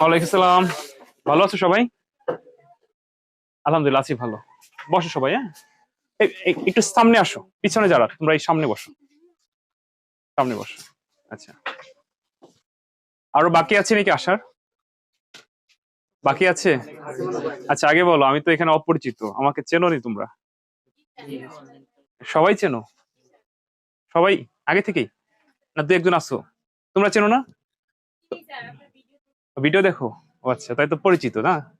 ওয়ালাইকুম সালাম। ভালো আছো সবাই? আলহামদুলিল্লাহ, আছি ভালো। বসো সবাই হ্যাঁ? একটু সামনে আসো, পিছনে যারা, তোমরা এই সামনে বসো। সামনে বসো। আচ্ছা। আরও বাকি আছে নাকি আসার? বাকি আছে? আচ্ছা আগে বলো, আমি তো এখানে অপরিচিত, আমাকে চেনো নি তোমরা। সবাই চেনো? সবাই? আগে থেকেই? না দু একজন আসো তোমরা চেনো না? ভিডিও দেখো। ও আচ্ছা তাই তো পরিচিত না?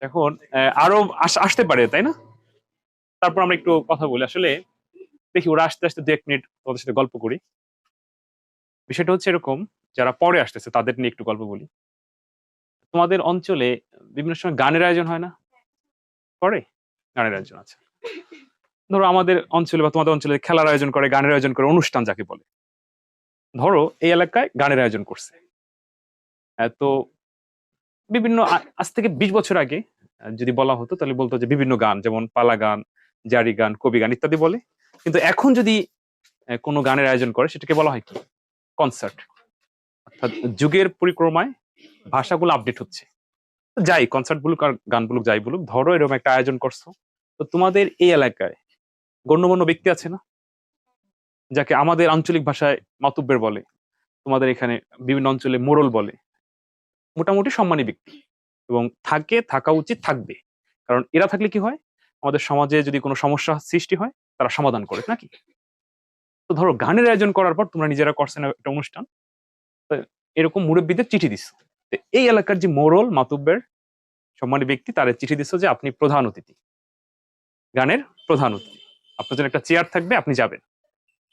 এখন আরও আস- আসতে পারে, তাই না? তারপর আমরা একটু কথা বলি। আসলে দেখি ওরা আসতে আসতে দু এক মিনিট তোমাদের সাথে গল্প করি। বিষয়টা হচ্ছে এরকম, যারা পরে আসতেছে, তাদের নিয়ে একটু গল্প বলি। তোমাদের অঞ্চলে বিভিন্ন সময় গানের আয়োজন হয় না? করে? গানের আয়োজন আছে ধরো আমাদের অঞ্চলে বা তোমাদের অঞ্চলে খেলার আয়োজন করে, গানের আয়োজন করে, অনুষ্ঠান যাকে বলে। ধরো এই এলাকায় গানের আয়োজন করছে। তো বিভিন্ন আজ থেকে বিশ বছর আগে যদি বলা হতো, তাহলে বলতো যে বিভিন্ন গান, যেমন পালা গান, জারি গান, কবি গান ইত্যাদি বলে। কিন্তু এখন যদি কোনো গানের আয়োজন করে, সেটাকে বলা হয় কি? কনসার্ট। অর্থাৎ যুগের পরিক্রমায় ভাষাগুলো আপডেট হচ্ছে। যাই, কনসার্ট বলুক আর গান বলুক, যাই বলুক, ধরো এরকম একটা আয়োজন করছ। তো তোমাদের এই এলাকায় গণ্যমান্য ব্যক্তি আছে না? যাকে আমাদের আঞ্চলিক ভাষায় মাতুব্বের বলে, তোমাদের এখানে বিভিন্ন অঞ্চলে মোড়ল বলে মোটামুটি সম্মানী ব্যক্তি। এবং থাকে, থাকা উচিত, থাকবে। কারণ এরা থাকলে কি হয়? আমাদের সমাজে যদি কোনো সমস্যা সৃষ্টি হয়, তারা সমাধান করে, নাকি? তো ধরো গানের আয়োজন করার পর তোমরা নিজেরা করছে না একটা অনুষ্ঠান এরকম মুরব্বীদের চিঠি তো এই এলাকার যে মোরল মাতুব্বের সম্মানী ব্যক্তি, তার চিঠি দিচ্ছ যে আপনি প্রধান অতিথি। গানের প্রধান অতিথি। আপনার জন্য একটা চেয়ার থাকবে, আপনি যাবেন।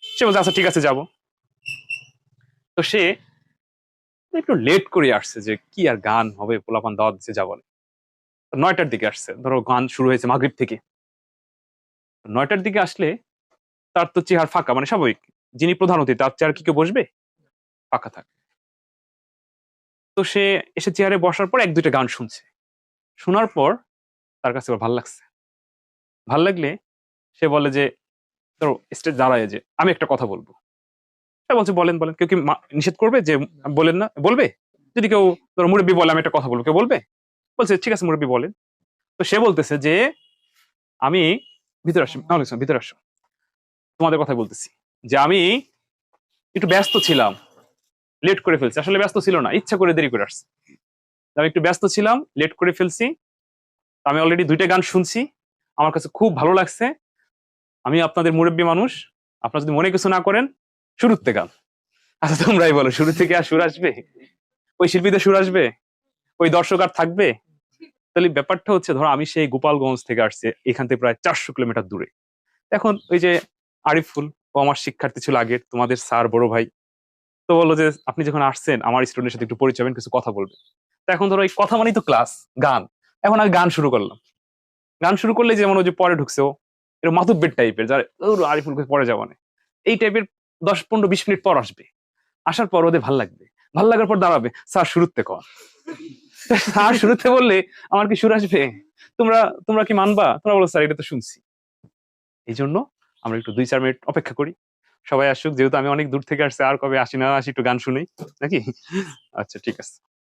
সে বলছে আচ্ছা ঠিক আছে, যাব। তো সে একটু লেট করে আসছে যে কি আর গান হবে, পোলাপান দাওয়াত দিচ্ছে যাব না। নয়টার দিকে আসছে। ধরো গান শুরু হয়েছে মাগরিব থেকে। নয়টার দিকে আসলে তার তো চেহার ফাঁকা মানে স্বাভাবিক। যিনি প্রধান অতিথি, তার চেয়ার কি কেউ বসবে? ফাঁকা থাকে। তো সে এসে চেয়ারে বসার পর এক, দুইটা গান শুনছে। শোনার পর তার কাছে ভালো লাগছে। ভালো লাগলে সে বলে যে, ধরো স্টেজ দাঁড়ায় যে, আমি একটা কথা বলব। বলছে বলেন বলেন। কেউ কি নিষেধ করবে যে বলেন না? বলবে? যদি কেউ ধরো মুরব্বী বলে আমি একটা কথা বলব কেউ বলবে? বলছে ঠিক আছে মুরব্বী বলেন। তো সে বলতেছে যে আমি ভিতরে আসি ওয়ালাইকুম আসসালাম, ভিতরে আসো তোমাদের কথা বলতেছি যে আমি একটু ব্যস্ত ছিলাম লেট করে ফেলছি। আসলে ব্যস্ত ছিল না ইচ্ছা করে দেরি করে আসছে। আমি একটু ব্যস্ত ছিলাম লেট করে ফেলছি। আমি অলরেডি দুইটা গান শুনছি আমার কাছে খুব ভালো লাগছে। আমি আপনাদের মুরব্বী মানুষ আপনারা যদি মনে কিছু না করেন শুরুতে গান। আচ্ছা তোমরাই বলো, শুরু থেকে আর সুর আসবে? ওই শিল্পীদের সুর আসবে? ওই দর্শক আর থাকবে? তাহলে ব্যাপারটা হচ্ছে, ধরো আমি সেই গোপালগঞ্জ থেকে আসছি, এখান থেকে প্রায় চারশো কিলোমিটার দূরে। এখন ওই যে আরিফুল ও আমার শিক্ষার্থী ছিল আগের, তোমাদের স্যার বড় ভাই। তো বলল যে, আপনি যখন আসছেন, আমার স্টুডেন্টের সাথে একটু পরিচয় কিছু কথা বলবেন। তো এখন ধরো এই কথা মানেই তো ক্লাস গান। এখন আমি গান শুরু করলাম। গান শুরু করলে যেমন ওই যে পরে ঢুকছে ও, এরকম মাতুব্বের টাইপের যার "ওর আরিফুল পরে যাওয়া নেই এই টাইপের দশ, পনেরো, বিশ মিনিট পর আসবে। আসার পর ওদের ভালো লাগবে। ভালো লাগার পর দাঁড়াবে। স্যার, শুরুতে কর। স্যার, শুরুতে বললে আমার কি সুর আসবে? তোমরা তোমরা কি মানবা? তোমরা বলো, স্যার, এটা তো শুনছি। এই জন্য আমরা একটু দুই, চার মিনিট অপেক্ষা করি। সবাই আসুক, যেহেতু আমি অনেক দূর থেকে আসছি, আর কবে আসি না, আসি একটু গান শুনি নাকি? আচ্ছা ঠিক আছে।